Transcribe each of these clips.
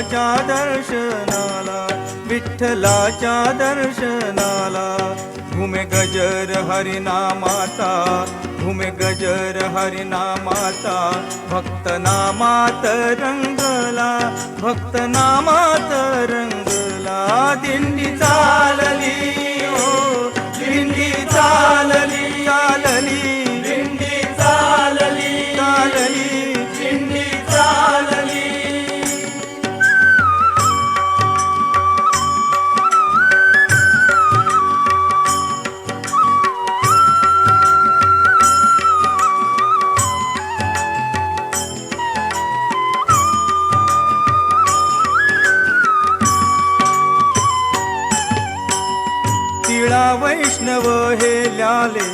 विठ्ठलाच्या दर्शनाला विठ्ठलाच्या दर्शनाला. घुमे गजर हरिनामाचा घुमे गजर हरिनामाचा. भक्त नामात रंगला भक्त नामात रंगला. दिंडी चालली ओ दिंडी चालली. वैष्णव हे ल्याले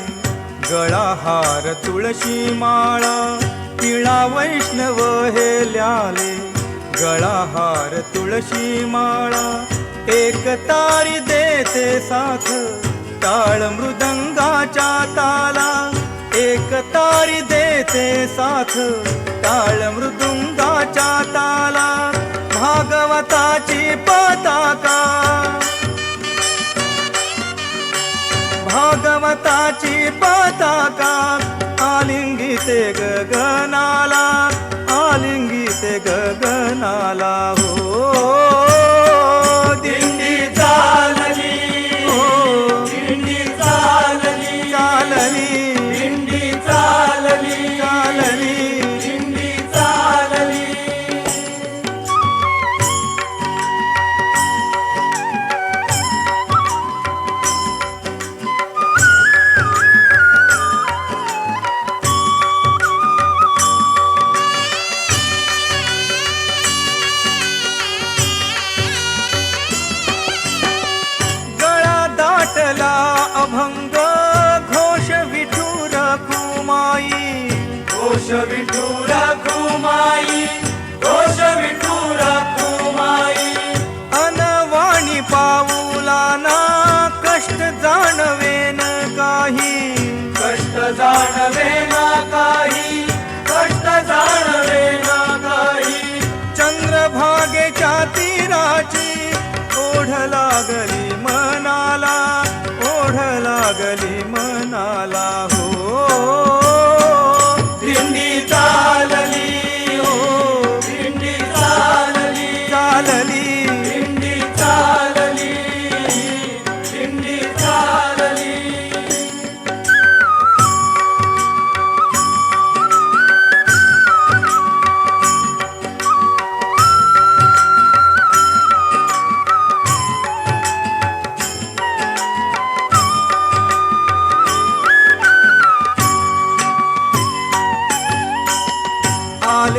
गळा हार तुळशी माळा. तिळा वैष्णव हे ल्याले गळा हार तुळशी माळा. एक तारी देते साथ ताळ मृदंगाच्या ताला. एक तारी देते साथ ताळ मृदुंगाच्या ताला. भागवताची पताका भागवताची पताका आलिंगिते गगनाला आलिंगिते गगनाला हो.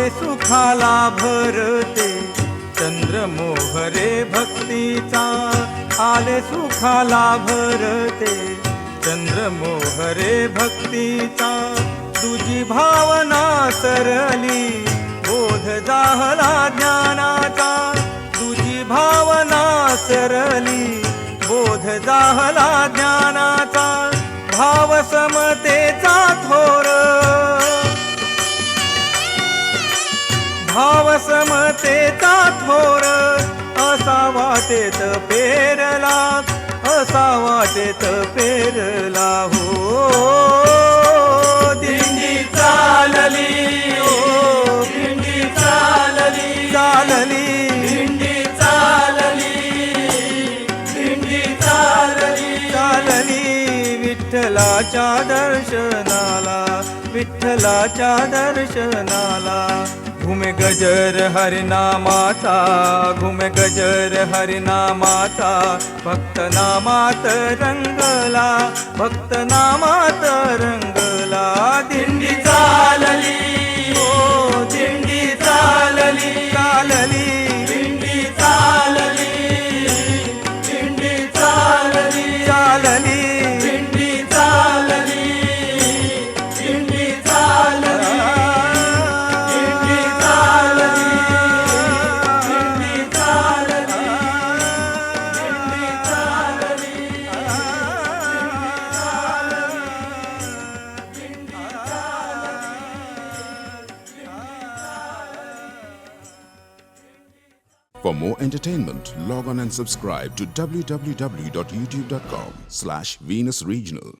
सुखाला भरते. चंद्र मोहरे भक्तीचा आले सुखाला भरते. चंद्र मोहरे भक्तीचा तुझी भावना सरली. बोध जाहला ज्ञानाचा तुझी भावना सरली. बोध जाहला ज्ञानाचा भाव समतेचा थोर भाव समतेचा थोर असा वाटेत पेरला असा वाटेत पेरला हो. दिंडी चालली हो. दिंडी चालली चालली. दिंडी चालली दिंडी चालली. चालली विठ्ठलाच्या दर्शनाला विठ्ठलाच्या दर्शनाला. घुमे गजर हरिनामाचा घुमे गजर हरिनामाचा. भक्त नामात रंगला भक्त नामात रंगला. For more entertainment, log on and subscribe to www.youtube.com slash Venus Regional.